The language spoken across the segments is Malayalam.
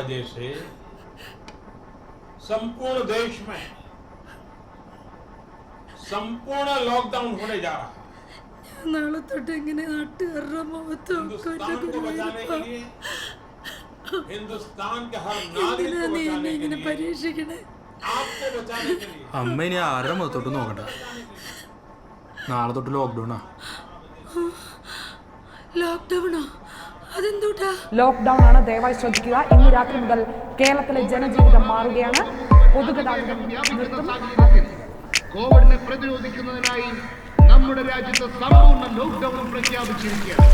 वजह से संपूर्ण देश में संपूर्ण लॉकडाउन होने जा रहा है നാളെ തൊട്ട് എങ്ങനെ നാട്ടുകാരുടെ മുഖത്തും हिंदुस्तान को बचाने के लिए हिंदुस्तान के हर नागरिक എന്തിനാ को നീ എന്നെ बचाने के ഇങ്ങനെ लिए പരീക്ഷിക്കണേ आपको बचाने के लिए അമ്മ ഇനി ആരുടെ മുഖത്തോട്ട് നോക്കണ്ട നാളെ തൊട്ട് ലോക്ക്ഡൗണാ ലോക്ക്ഡൗണോ അതെന്തൂട്ടാ ലോക്ക്ഡൌൺ ആണ് ദയവായി ശ്രദ്ധിക്കുക. ഇന്ന് രാത്രി മുതൽ കേരളത്തിലെ ജനജീവിതം മാറുകയാണ്. പൊതുഗതാഗതം കോവിഡിനെ പ്രതിരോധിക്കുന്നതിനായി നമ്മുടെ രാജ്യത്ത് സമ്പൂർണ ലോക്ക്ഡൌൺ പ്രഖ്യാപിച്ചിരിക്കുകയാണ്.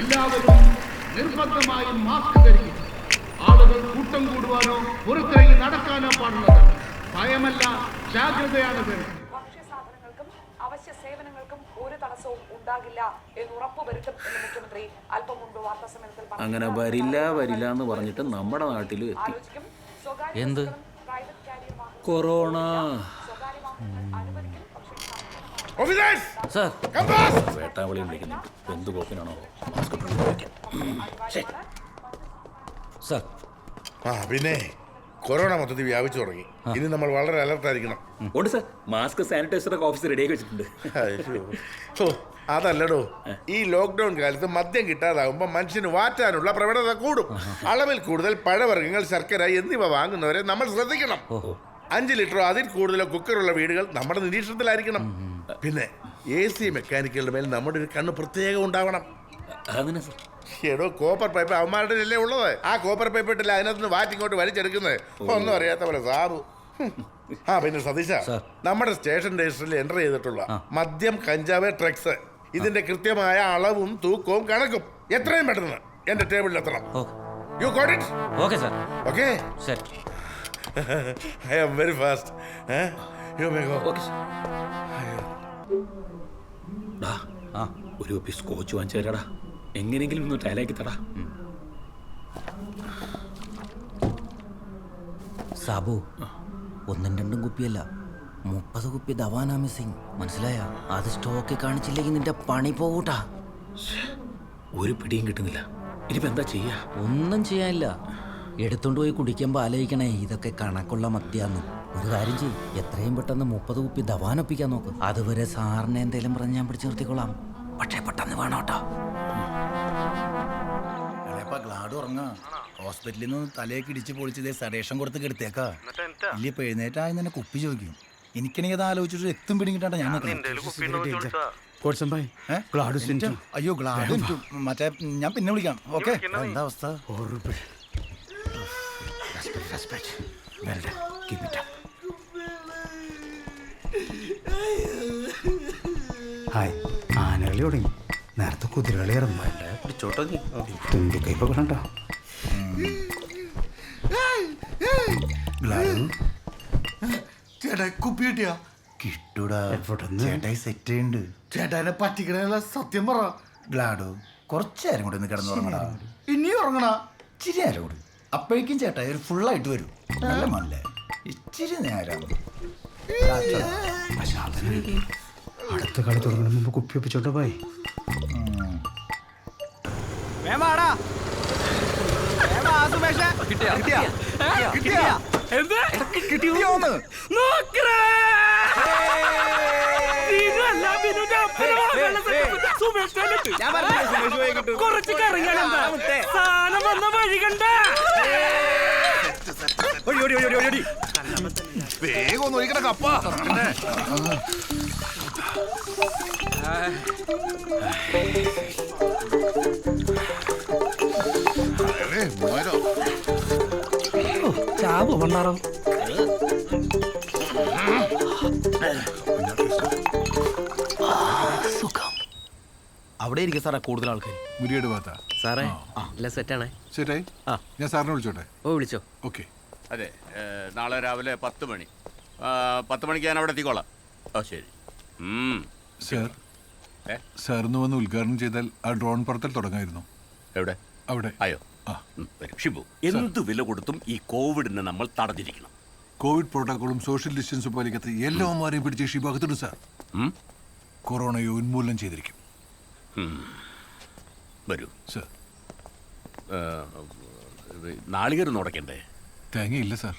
എല്ലാവരും നിർബന്ധമായും മാസ്ക് ധരിക്കും ആളുകൾ കൂട്ടം കൂടുവാനോ പുറത്തിറങ്ങി നടക്കാനോ പാടുള്ളത് ഭയമല്ല ജാഗ്രതയാണ് വേണ്ടത്. ഭക്ഷ്യസാധനങ്ങൾക്കും അവശ്യ സേവനങ്ങൾക്കും ഉണ്ടാകില്ല എന്ന് ഉറപ്പുവരുത്തും എന്ന് മുഖ്യമന്ത്രി അല്പം മുമ്പ് വാർത്താ സമ്മേളനത്തിൽ പറഞ്ഞു. അങ്ങനെ വരില്ല വരില്ല എന്ന് പറഞ്ഞിട്ട് നമ്മുടെ നാട്ടിൽ എത്തി. എന്ത്? കൊറോണ. സാർ. വേട്ടാവളി വിളിക്കുന്നുണ്ട് എന്ത് കോപ്പിനാണോ മാസ്ക് സാർ. ആ പിന്നെ കൊറോണ മൊത്തത്തിൽ വ്യാപിച്ചു തുടങ്ങി. ഇനി നമ്മൾ വളരെ അലർട്ടായിരിക്കണം. ഉണ്ട് സാർ. മാസ്ക് സാനിറ്റൈസറൊക്കെ ഓഫീസ് റെഡിയാക്കി വെച്ചിട്ടുണ്ട്. അതല്ലടോ ഈ ലോക്ക്ഡൌൺ കാലത്ത് മദ്യം കിട്ടാതാകുമ്പോൾ മനുഷ്യന് വാറ്റാനുള്ള പ്രവണത കൂടും. അളവിൽ കൂടുതൽ പഴവർഗങ്ങൾ ശർക്കര എന്നിവ വാങ്ങുന്നവരെ നമ്മൾ ശ്രദ്ധിക്കണം. അഞ്ച് ലിറ്ററോ അതിൽ കൂടുതലോ കുക്കറുള്ള വീടുകൾ നമ്മുടെ നിരീക്ഷണത്തിലായിരിക്കണം. പിന്നെ എ സി മെക്കാനിക്കുകളുടെ മേൽ നമ്മുടെ ഒരു കണ്ണ് പ്രത്യേകം ഉണ്ടാവണം. അങ്ങനെ സർ. എടോ കോപ്പർ പൈപ്പ് അവന്മാരുടെ അല്ലേ ഉള്ളത്? ആ കോപ്പർ പൈപ്പ് ഇട്ടില്ല അതിനകത്ത് നിന്ന് വാറ്റിങ്ങോട്ട് വലിച്ചെടുക്കുന്നത്? ഒന്നും അറിയാത്ത പോലെ സാബു. ഹും. ആ പിന്നെ സതീശ നമ്മുടെ സ്റ്റേഷൻ രജിസ്റ്ററിൽ എന്റർ ചെയ്തിട്ടുള്ള മദ്യം കഞ്ചാവ് ട്രക്സ് ഇതിന്റെ കൃത്യമായ അളവും തൂക്കവും കണക്കും എത്രയും പെട്ടെന്ന് എന്റെ ടേബിളിൽ എത്തണം. You got it okay sir okay sir I am very fast you may go okay sir ഡാ ആ ഒരു കുപ്പി സ്കോച്ച് വാങ്ങിച്ചു തരാടാ എങ്ങനെയെങ്കിലും ഒന്ന് ടയലാക്കി തടാ. സാബു ഒന്നും രണ്ടും കുപ്പിയല്ല. മുപ്പത് കുപ്പി ദവാനാ മിസ്സിങ്. മനസ്സിലായ? അത് സ്റ്റോക്ക് കാണിച്ചില്ലെങ്കിൽ നിന്റെ പണി പോകൂട്ടാ. ഒരു പിടിയും കിട്ടുന്നില്ല. ഇനിയിപ്പോ എന്താ ചെയ്യാ? ഒന്നും ചെയ്യാനില്ല. എടുത്തോണ്ട് പോയി കുടിക്കുമ്പോൾ ആലോചിക്കണേ ഇതൊക്കെ കണക്കുള്ള മത്തിയാന്ന്. ഒരു കാര്യം ചെയ്യ്. എത്രയും പെട്ടെന്ന് മുപ്പത് കുപ്പി ദവാനൊപ്പിക്കാൻ നോക്ക്. അതുവരെ സാറിനെ എന്തേലും പറഞ്ഞ് ഞാൻ പിടിച്ചു നിർത്തിക്കൊള്ളാം പക്ഷേ പെട്ടെന്ന് വേണം കേട്ടോ. ഗ്ലാഡ് ഉറങ്ങാ. ഹോസ്പിറ്റലിൽ നിന്ന് തലയൊക്കെ ഇടിച്ച് പൊളിച്ച് ഇതേ സഡേഷൻ കൊടുത്ത് കെടുത്തേക്കാ ഇല്ല ഇപ്പൊ എഴുന്നേറ്റായി തന്നെ കുപ്പി ചോദിക്കും. എനിക്കാണെങ്കിൽ അത് ആലോചിച്ചിട്ട് എത്തും പിടിങ്ങിട്ടാണ് ഞാൻ? എന്റെ? അയ്യോ ഗ്ലാഡ് മറ്റേ ഞാൻ പിന്നെ വിളിക്കാം. ഓക്കെ? എന്താ അവസ്ഥ? ഹായ്. ആനകളി തുടങ്ങി. നേരത്തെ കുതിരകളി ഇറങ്ങും തുമ്പിക്കൈപ്പ് കണ്ടോ ചേട്ടാ കുപ്പി കിട്ടിയാ കിട്ടൂടാ? ചേട്ടായി സെറ്റ് ചെയ്യുന്നുണ്ട് ചേട്ടാനെ പറ്റിക്കണല്ല സത്യം പറ. ഗ്ലാഡോ കുറച്ചേരം കൂടി ഒന്ന് കിടന്നു ഉറങ്ങണ ഇനി ഉറങ്ങണ? ഇച്ചിരി നേരം കൂടി. അപ്പോഴേക്കും ചേട്ടായി ഒരു ഫുള്ളായിട്ട് വരും. നല്ല മല്ലേ ഇച്ചിരി നേരം അടുത്ത കളി തുടങ്ങുന്ന മുമ്പ് കുപ്പി ഒപ്പിച്ചോട്ടെ പോയി. കുറച്ച് കറിയാണ് സാധനം വന്ന വഴി കണ്ട. വേഗം ഒന്ന് ഒഴിക്കണ കപ്പ. ചാവോ പണ്ടാറോ അവിടെ ഇരിക്കും സാറേ കൂടുതൽ ആൾക്കാർ മുരിയുടെ ഭാഗത്താ. സാറേ എല്ലാം സെറ്റാണേ ശരിയായി? ഞാൻ സാറിനെ വിളിച്ചോട്ടെ? ഓ വിളിച്ചോ. ഓക്കെ. അതെ ഏ, നാളെ രാവിലെ പത്ത് മണി. ആ, പത്ത് മണിക്ക് ഞാൻ അവിടെ എത്തിക്കോളാം. ഓ ശരി. ഉം. സാർ ഏ? സാറിന്ന് വന്ന് ഉദ്ഘാടനം ചെയ്താൽ ആ ഡ്രോൺ പറത്തൽ തുടങ്ങായിരുന്നു. എവിടെ? അവിടെ. അയോ ആ. ഉം, വരൂ. ഷിബു എന്ത് വില കൊടുത്തും ഈ കോവിഡിനെ നമ്മൾ തടഞ്ഞിരിക്കണം. കോവിഡ് പ്രോട്ടോക്കോളും സോഷ്യൽ ഡിസ്റ്റൻസും പാലിക്കാത്ത എല്ലാവന്മാരെയും പിടിച്ച് ഷിഭാഗത്തിടും സാർ? കൊറോണയെ ഉന്മൂലനം ചെയ്തിരിക്കും. വരൂ. സാർ. നാളികേരം ഉടക്കണ്ടേ തേങ്ങ ഇല്ല സാർ.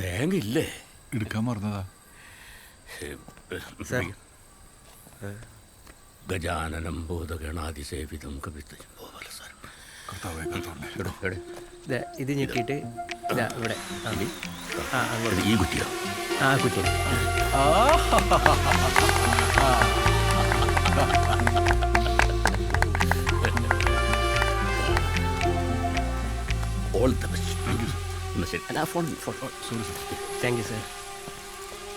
തേങ്ങ ഇല്ലേ എടുക്കാൻ മറന്നതാ. ഗജാനനം ബോധഗണാതിസേവിതം കവിത ഇത് ഞെക്കിയിട്ട് ഇവിടെ. ആ. ആ അങ്ങോട്ട്. ഈ കുട്ടിയോ? ആ കുട്ടി. ഓൾ ദ ബെസ്റ്റ് എന്നാ ശരി. അല്ല phone phone. Sorry sir thank you sir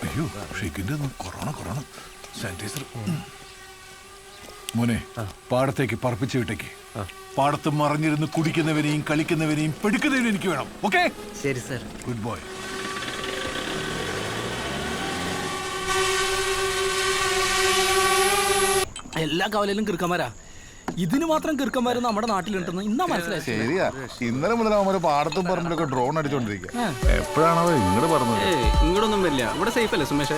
അയ്യോ ഷെയ്ക്കിന്റെ കൊറോണ കൊറോണ. സാനിറ്റൈസർ മോനെ പാടത്തേക്ക് പറപ്പിച്ച് വിട്ടേക്ക്. പാടത്ത് മറിഞ്ഞിരുന്ന് കുടിക്കുന്നവരെയും കളിക്കുന്നവരെയും പെടുക്കുന്നവരും എനിക്ക് വേണം. ഓക്കെ ശരി സർ ഗുഡ് ബോയ് എല്ലാ കവലയിലും കിർക്കന്മാരാ ഇതിന് മാത്രം കൃക്കന്മാര് നമ്മുടെ നാട്ടിലുണ്ടെന്ന് ഇന്നാ മനസ്സിലായി ശരിയാ. ഇന്നലെ മുതൽ അവന്മാര് പാടത്തും പറമ്പിലൊക്കെ ഡ്രോൺ അടിച്ചോണ്ടിരിക്കുക എപ്പോഴാണോ ഇങ്ങോട്ട് പറഞ്ഞത്? ഇങ്ങോട്ടൊന്നും വരില്ല. ഇവിടെ സേഫ് അല്ലേ സുമേഷ്?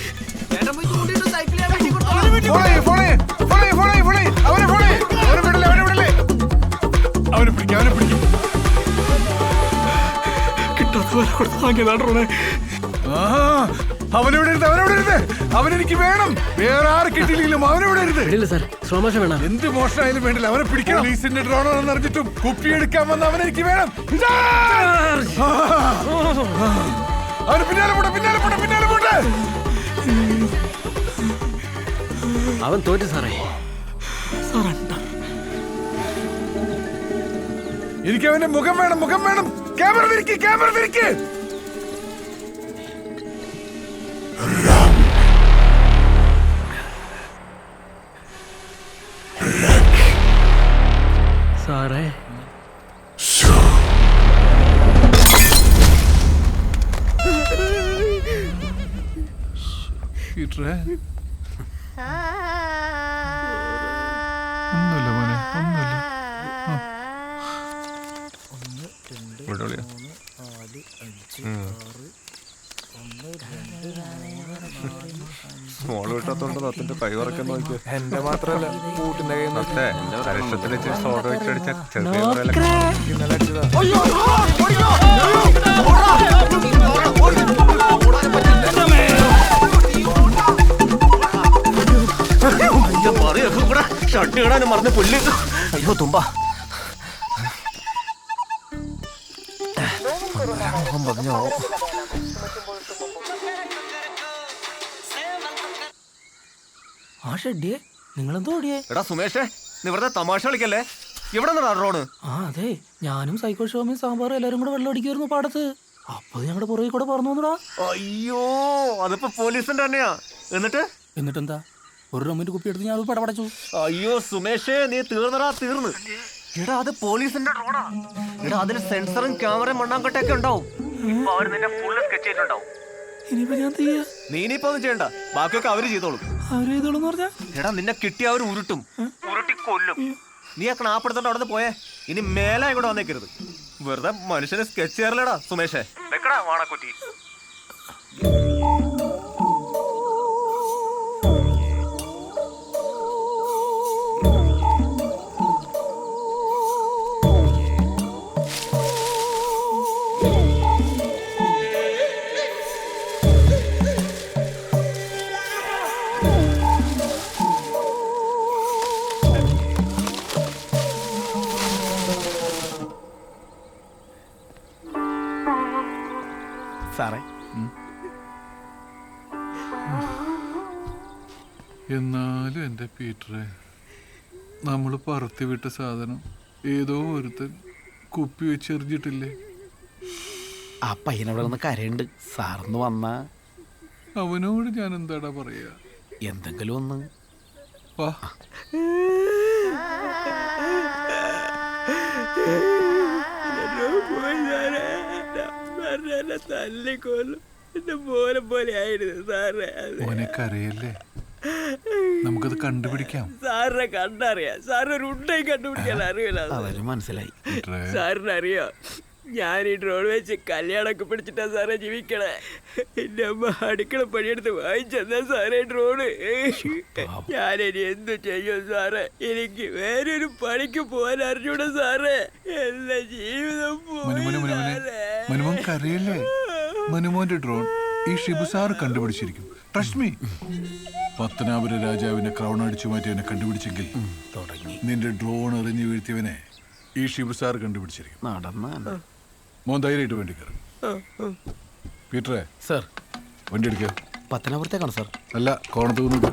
അവനെവിടെ ഇരുത്ത് അവനെവിടെ ഇരുത്ത് അവനെനിക്ക് വേണം. വേറെ ആര് കിട്ടിയില്ലെങ്കിലും അവനെവിടെ ഇരുത്ത് ഇല്ല സർ. സ്ലോ വേണം. എന്ത് മോഷണമായാലും വേണ്ടില്ല. അവനെ പിടിക്കണം. പോലീസിന്റെ ഡ്രോണാണെന്ന് അറിഞ്ഞിട്ടും കുപ്പി എടുക്കാൻ വന്ന അവനെനിക്ക് വേണം. ഇതാ! അവന് പിന്നാലെ പോട്ടെ പിന്നാലെ പോട്ടെ പിന്നാലെ പോട്ടെ. അവൻ തോറ്റു സാറേ. എനിക്ക് അവന്റെ മുഖം വേണം മുഖം വേണം. ക്യാമറ തിരിക്ക് ക്യാമറ തിരിക്ക് മോൾ വിട്ടാത്തോണ്ട് നത്തിന്റെ കൈ ഉറക്കാൻ നോക്കിയോ. എന്റെ മാത്രല്ല കൂട്ടിന്റെ കൈ നോക്കത്തിന് സോഡ വെച്ചടിച്ച ചെറിയ മുറയിലൊക്കെ ഇന്നലെ അടിച്ചതാ. ഷർട്ട് ഇടാനും മറന്ന് പുല്ല്. അയ്യോ തുമ്പ. ആ ഷെഡിയെ നിങ്ങളെന്തോ ഓടിയേ എടാ സുമേഷേ നീ വെറുതെ തമാശ കളിക്കല്ലേ? ഇവിടെ റോഡ് ഡ്രോണ് ആ അതെ ഞാനും സൈക്കോ ഷോമിയും സാമ്പാറും എല്ലാരും കൂടെ വെള്ളം അടിക്കുമായിരുന്നു പാടത്ത്. അപ്പൊ ഞങ്ങളുടെ പുറകെ കൂടെ പറഞ്ഞു വന്നടാ. അയ്യോ അതിപ്പോ പോലീസിന്റെ തന്നെയാ. എന്നിട്ട്? എന്നിട്ടെന്താ? ഒരു റമ്മിന്റെ കുപ്പി എടുത്ത് ഞാൻ പടപടച്ചു. അയ്യോ സുമേഷേ നീ തീർന്നടാ തീർന്ന്. എടാ അത് പോലീസിന്റെ ഡ്രോണാ എടാ അതിൽ സെൻസറും ക്യാമറയും മണ്ണാങ്കട്ടൊക്കെ ഉണ്ടാവും. ഇപ്പൊ അവർ നിന്നെ ഫുള്ള് സ്കെച്ച് ചെയ്തിട്ടുണ്ടാവും. ഇനിയിപ്പോ ഞാൻ തീയ നീ ഇനിയിപ്പോ ഒന്നും ചെയ്യണ്ട. ബാക്കിയൊക്കെ അവർ ചെയ്തോളും. അവർ ചെയ്തോളൂന്ന് പറഞ്ഞാ? എടാ നിന്നെ കിട്ടി അവർ ഉരുട്ടും. ഉരുട്ടി കൊല്ലും. നീ ആ ക്നാപ്പെടുത്തോണ്ട് അവിടെ പോയേ. ഇനി മേലെ ഇവിടെ വന്നേക്കരുത്. വെറുതെ മനുഷ്യനെ സ്കെച്ച് ചെയ്യാറില്ലടാ സുമേഷേ. വെക്കടാ വാണക്കുറ്റി. പീറ്ററെ നമ്മൾ പറത്തി വിട്ട സാധനം ഏതോ ഒരുത്തൻ കുപ്പി വെച്ചെറിഞ്ഞിട്ടില്ലേ ആ പയ്യനവിടെ നിന്ന് കരയുണ്ട് സാറിന്ന് വന്ന. അവനോട് ഞാൻ എന്താടാ പറയാ? എന്തെങ്കിലും ഒന്ന്. വാ. തല്ലിക്കൊല്ലും എന്റെ പോലെ പോലെ ആയിരുന്നു സാറേ. അത് കരയല്ലേ? നമുക്കത് കണ്ടുപിടിക്കാം. സാറിനെ കണ്ടറിയാം. സാറിന് ഒരു ഉണ്ടയും കണ്ടുപിടിക്കാൻ അറിയില്ല. അവന് മനസ്സിലായി. സാറിനറിയോ. ഞാൻ ഈ ഡ്രോൺ വെച്ച് കല്യാണമൊക്കെ പിടിച്ചിട്ടാ സാറേ ജീവിക്കണേ. എന്റെ അമ്മ അടുക്കള പണിയെടുത്ത് വാങ്ങിച്ചെന്നാ സാറേ ഡ്രോണ് ഞാനിനി എന്തു ചെയ്യും സാറേ? എനിക്ക് വേറൊരു പണിക്ക് പോകാൻ അറിഞ്ഞൂടെ സാറേ. എന്റെ ജീവിതം അറിയില്ലേ മനുമോന്റെ ഡ്രോൺ ഈ ഷിബു സാറ് കണ്ടുപിടിച്ചിരിക്കും. ട്രസ്റ്റ് മീ പത്തനാപുര രാജാവിനെ ക്രൗൺ അടിച്ചു മാറ്റിയവനെ കണ്ടുപിടിച്ചെങ്കിൽ നിന്റെ ഡ്രോൺ എറിഞ്ഞു വീഴ്ത്തിയവനെ ഈ ഷിബുസാർ കണ്ടുപിടിച്ചിരിക്കും. നടന്ന മോൻ ധൈര്യമായിട്ട് വേണ്ടി കയറും. പീറ്ററെ സർ. വണ്ടി എടുക്കുക പത്തനാപുരത്തേക്കാണ് സർ. അല്ല കോണത്ത് നിന്നിട്ട്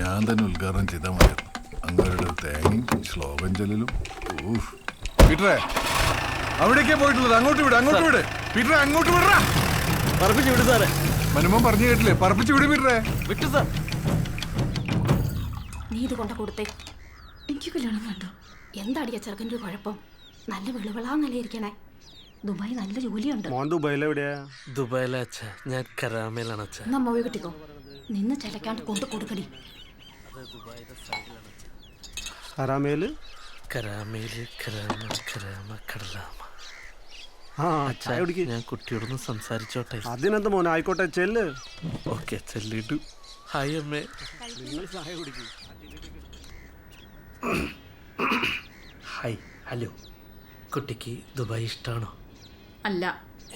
ഞാൻ തന്നെ ഉദ്ഘാടനം ചെയ്താൽ മതിയായിരുന്നു അങ്ങനെ തേങ്ങയും ശ്ലോകം ചെല്ലലും. പീറ്ററെ അവിടേക്കേ പോയിട്ടുള്ളത്? അങ്ങോട്ട് വിട് അങ്ങോട്ട് വിട്. പീറ്ററെ അങ്ങോട്ട് വിടറാ. പറപ്പിച്ച് വിട് സാറേ. മനുമോൻ പറഞ്ഞു കേട്ടില്ലേ? പറപ്പിച്ച് വിടും വിടേ വിട്ടു സാർ. നീ ഇത് കൊണ്ട കൊടുത്തേ. എനിക്ക് കല്യാണം വേണ്ട? എന്താടിയ ചെറുക്കന്റെ ഒരു കുഴപ്പം? നല്ല വെളുവിളാന്നല്ലേ ഇരിക്കണേ ദുബായ് നല്ല ജോലിയുണ്ട്. മോൻ ദുബായിൽ എവിടെയാ? ദുബായിലെ അച്ഛ. ഞാൻ കരാമയിലാണ് അച്ഛ. നമ്മ കിട്ടിക്കോ നിന്ന് ചിലക്കാണ്ട് കൊണ്ട് കൊടുക്കടി. കരാമേൽ കരാമേൽ കരാമ കരാമ കടലാമ. അച്ഛാ ഞാൻ കുട്ടിയോടൊന്ന് സംസാരിച്ചോട്ടെ. അതിനെന്ത് മോനെ ആയിക്കോട്ടെ ചെല്ല്. ഓക്കെ ചെല്ലിട്ടു. ഹായ് അമ്മേ. നിങ്ങൾ ചായ കുടിക്കും. Hi hello. കുട്ടിക്ക് ദുബായ് ഇഷ്ടമാണോ അല്ല.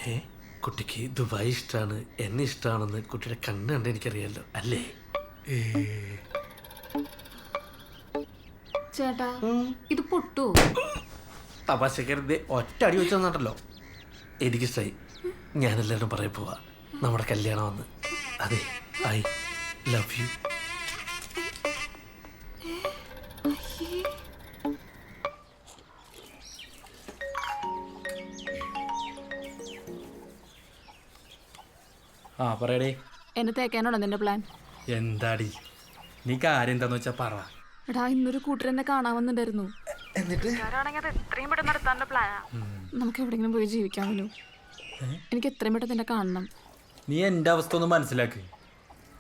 ഏ കുട്ടിക്ക് ദുബായ് ഇഷ്ടമാണ് എന്നെ ഇഷ്ടമാണെന്ന് കുട്ടിയുടെ കണ്ണ് കണ്ട് എനിക്കറിയാലോ അല്ലേ? ഏ. ചേട്ടാ ഇത് പൊട്ടു തപാശക്കരുതേ ഒറ്റ അടി വെച്ച് എനിക്കിഷ്ടായി ഞാനെല്ലാവരും പറയാൻ പോവാ. നമ്മുടെ കല്യാണം വന്ന്. അതെ ഐ ലവ് യു ആ പറയടേ. എന്നെ തേക്കാനാണോ നിന്റെ പ്ലാൻ എന്താടി? നീ കാര്യം എന്താന്ന് വെച്ചാ പറ. എടാ ഇന്നൊരു കൂട്ടർ എന്നെ കാണാൻ വന്നിട്ടുണ്ടായിരുന്നു. എന്നിട്ട്? ഇത്രയും പെട്ടെന്ന് നടത്താനുള്ള പ്ലാനാ നമുക്ക് എവിടെയെങ്കിലും പോയി ജീവിക്കാമല്ലോ. എനിക്ക് എത്രയും പെട്ടെന്ന് എന്നെ കാണണം. നീ എന്റെ അവസ്ഥ ഒന്ന് മനസ്സിലാക്ക്.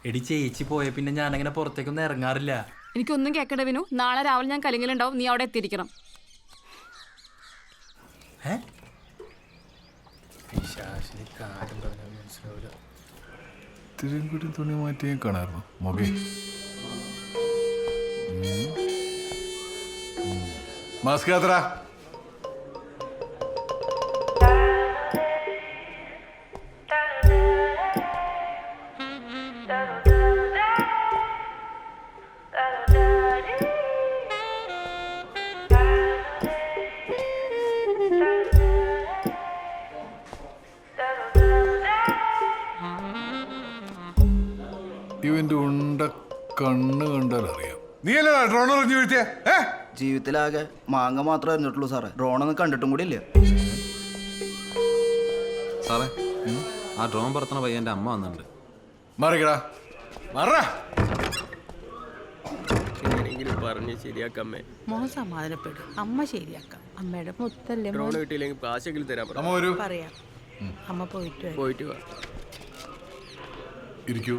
എടി ചേച്ചി പോയ പിന്നെ ഞാൻ ഞാനങ്ങനെ പുറത്തേക്കൊന്നും ഇറങ്ങാറില്ല. എനിക്കൊന്നും കേൾക്കണ്ട വിനു. നാളെ രാവിലെ ഞാൻ കലിങ്ങലുണ്ടാവും. നീ അവിടെ എത്തിയിരിക്കണം. കൂടി തുണി മാറ്റി ഞാൻ കാണാറുന്നു മൊബൈൽ മാസ്ക് യാത്ര വീഴ്ത്തിയ ഏ? ജീവിതത്തിലാകെ മാങ്ങ മാത്രമേ അറിഞ്ഞിട്ടുള്ളൂ സാറേ. ഡ്രോണൊന്നും കണ്ടിട്ടും കൂടി ഇല്ല. സാറേ ആ ഡ്രോൺ പറത്തണ പയ്യന്റെ അമ്മ വന്നിട്ടുണ്ട്. മറികടാ. മറ. പറഞ്ഞ് ശരിയാക്കമ്മേ മോൻ സമാധാനപ്പെടും. അമ്മ ശരിയാക്കാം. അമ്മയുടെ മുത്തല്ലേ ഡ്രോൺ മോൻ? കിട്ടിയില്ലെങ്കിൽ കാശെങ്കിലും തരാൻ അമ്മ വരൂ. പറയാം. അമ്മ പോയിട്ട്. പോയിട്ട് വാ. ഇരിക്കൂ.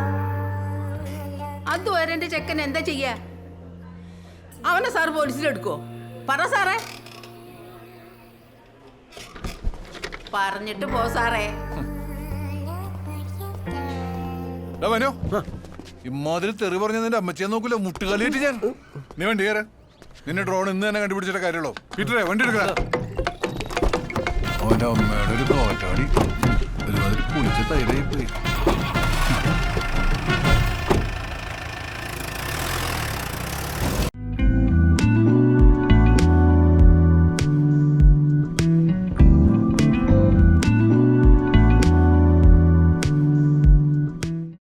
അതുവരെ എന്റെ ചെക്കൻ എന്താ ചെയ്യാ? അവനെ സാർ പോലീസിലെടുക്കോ പറ സാറേ പറഞ്ഞിട്ട് പോ സാറേ ഇമ്മാതിരി തെറി പറഞ്ഞ നിന്റെ അമ്മച്ചിയെ നോക്കൂല മുട്ടുകാലിയിട്ട് ഞാൻ. നീ വണ്ടി കയറ. നിന്നെ ഡ്രോൺ ഇന്ന് തന്നെ കണ്ടുപിടിച്ചിട്ട് കാര്യമുള്ളൂ. പീറ്ററെ വണ്ടി എടുക്കടാ. അവന്റെ അമ്മയുടെ ഒരു കോറ്റാടി ഒരുമാതിരി പുളിച്ച തൈരായി പോയി